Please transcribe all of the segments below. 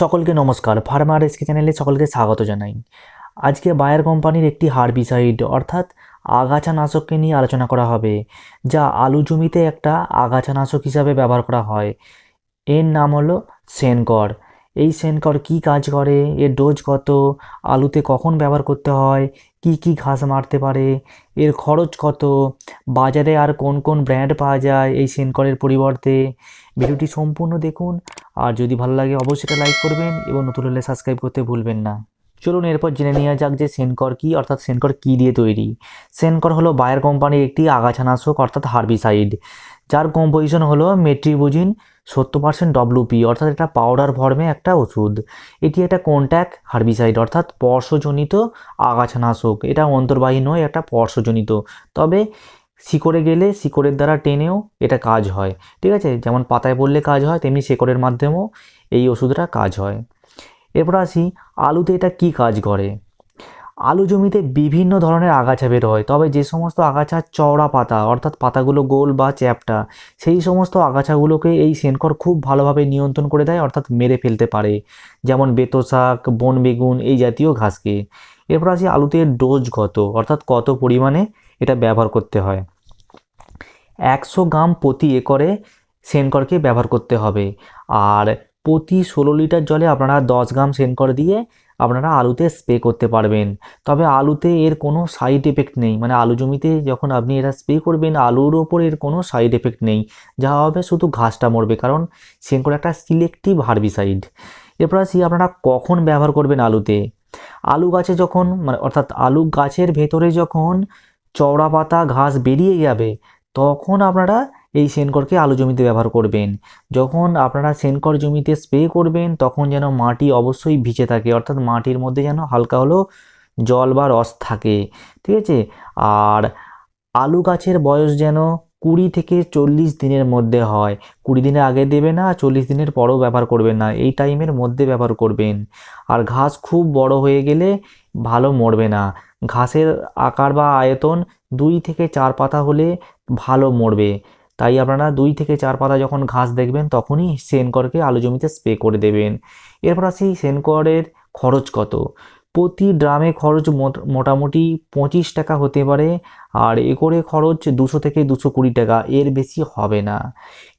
সকলকে নমস্কার। Farmer SK চ্যানেলে সকলকে স্বাগত জানাই। আজকে বায়ার কোম্পানির একটি হার্বিসাইড, অর্থাৎ আগাছা নাশককে নিয়ে আলোচনা করা হবে, যা আলু জমিতে একটা আগাছা নাশক হিসাবে ব্যবহার করা হয়। এর নাম হলো সেনকর। এই সেনকর কি কাজ করে? এর ডোজ কত? আলুতে কখন ব্যবহার করতে হয়? কি কি ঘাস মারতে পারে? এর খরচ কত? বাজারে আর কোন কোন ব্র্যান্ড পাওয়া যায় এই সেনকরের পরিবর্তে? ভিডিওটি সম্পূর্ণ দেখুন। আর যদি ভালো লাগে, অবশ্যই লাইক করবেন এবং নতুন হলে সাবস্ক্রাইব করতে ভুলবেন না। চলুন এরপর জেনে নেওয়া যাক যে সেনকর কি, অর্থাৎ সেনকর কি দিয়ে তৈরি? সেনকর হলো বায়ার কোম্পানির একটি আগাছানাশক, অর্থাৎ হার্বিসাইড। যার কম্পোজিশন হলো মেট্রিবুজিন সত্তর পার্সেন্ট ডব্লুপি অর্থাৎ এটা পাউডার ফর্মে একটা ওষুধ। এটি একটা কন্ট্যাক্ট হার্বিসাইড অর্থাৎ স্পর্শজনিত আগাছানাশক এটা অন্তর্বাহী নয় একটা স্পর্শজনিত তবে শিকড়ে গেলে শিকড়ের দ্বারা টেনেও এটা কাজ হয়। ঠিক আছে? যেমন পাতায় পড়লে কাজ হয়, তেমনি শেকড়ের মাধ্যমেও এই ওষুধটা কাজ হয়। এরপর আসি, আলুতে এটা কি কাজ করে? আলু জমিতে বিভিন্ন ধরনের আগাছা বের হয়। তবে যে সমস্ত আগাছা চওড়া পাতা, অর্থাৎ পাতাগুলো গোল বা চ্যাপটা, সেই সমস্ত আগাছাগুলোকে এই সেনকর খুব ভালোভাবে নিয়ন্ত্রণ করে দেয়, অর্থাৎ মেরে ফেলতে পারে। যেমন বেতো শাক, বন বেগুন, এই জাতীয় ঘাসকে। এরপর আসি আলুতে ডোজ কত, অর্থাৎ কত পরিমাণে এটা ব্যবহার করতে হয়। একশো গ্রাম প্রতি একরে সেনকরকে ব্যবহার করতে হবে। আর প্রতি ষোলো লিটার জলে আপনারা দশ গ্রাম সেনকর দিয়ে আপনারা আলুতে স্প্রে করতে পারবেন। তবে আলুতে এর কোনো সাইড এফেক্ট নেই। মানে আলু জমিতে যখন আপনি এটা স্প্রে করবেন, আলুর ওপর এর কোনো সাইড এফেক্ট নেই। যা হবে শুধু ঘাসটা মরবে, কারণ সেনকর একটা সিলেক্টিভ হার্বিসাইড এরপর আসি, আপনারা কখন ব্যবহার করবেন আলুতে? আলু গাছে যখন মানে অর্থাৎ আলু গাছের ভেতরে যখন চওড়া পাতা ঘাস বেরিয়ে যাবে তখন আপনারা এই সেনকরকে আলু জমিতে ব্যবহার করবেন। যখন আপনারা সেনকর জমিতে স্প্রে করবেন, তখন যেন মাটি অবশ্যই ভিজে থাকে, অর্থাৎ মাটির মধ্যে যেন হালকা হলেও জল বা রস থাকে, ঠিক আছে? আর আলু গাছের বয়স যেন কুড়ি থেকে চল্লিশ দিনের মধ্যে হয়। কুড়ি দিনের আগে দেবে না, চল্লিশ দিনের পরও ব্যবহার করবেন না। এই টাইমের মধ্যে ব্যবহার করবেন। আর ঘাস খুব বড় হয়ে গেলে ভালো মরবে না। ঘাসের আকার বা আয়তন দুই থেকে চার পাতা হলে ভালো মরবে। তাই আপনারা দুই থেকে চার পাতা যখন ঘাস দেখবেন, তখনই সেনকরকে আলু জমিতে স্প্রে করে দেবেন। এরপর আসি সেনকরের খরচ কত? প্রতি ড্রামে খরচ মোটামুটি পঁচিশ টাকা হতে পারে, আর একরে খরচ দুশো থেকে দুশো কুড়ি টাকা, এর বেশি হবে না।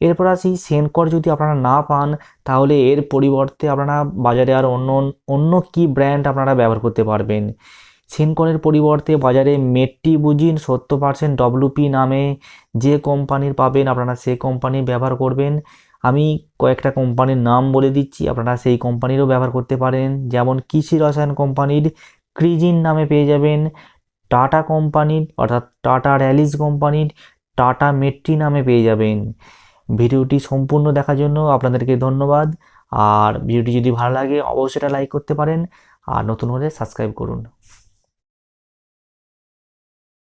এরপর আসি সেনকর যদি আপনারা না পান, তাহলে এর পরিবর্তে আপনারা বাজারে আর অন্য অন্য কি ব্র্যান্ড আপনারা ব্যবহার করতে পারবেন? সেনকনের পরিবর্তে বাজারে মেট্টি মেট্রিবুজিন সত্তর পার্সেন্ট ডব্লুপি নামে যে কোম্পানির পাবেন, আপনারা সেই কোম্পানির ব্যবহার করবেন। আমি কয়েকটা কোম্পানির নাম বলে দিচ্ছি, আপনারা সেই কোম্পানিরও ব্যবহার করতে পারেন। যেমন কৃষি রসায়ন কোম্পানির ক্রিজিন নামে পেয়ে যাবেন, টাটা কোম্পানির, অর্থাৎ টাটা র্যালিস কোম্পানির, টাটা মেট্রি নামে পেয়ে যাবেন। ভিডিওটি সম্পূর্ণ দেখার জন্য আপনাদেরকে ধন্যবাদ। আর ভিডিওটি যদি ভালো লাগে, অবশ্যই এটা লাইক করতে পারেন। আর নতুন হলে সাবস্ক্রাইব করুন।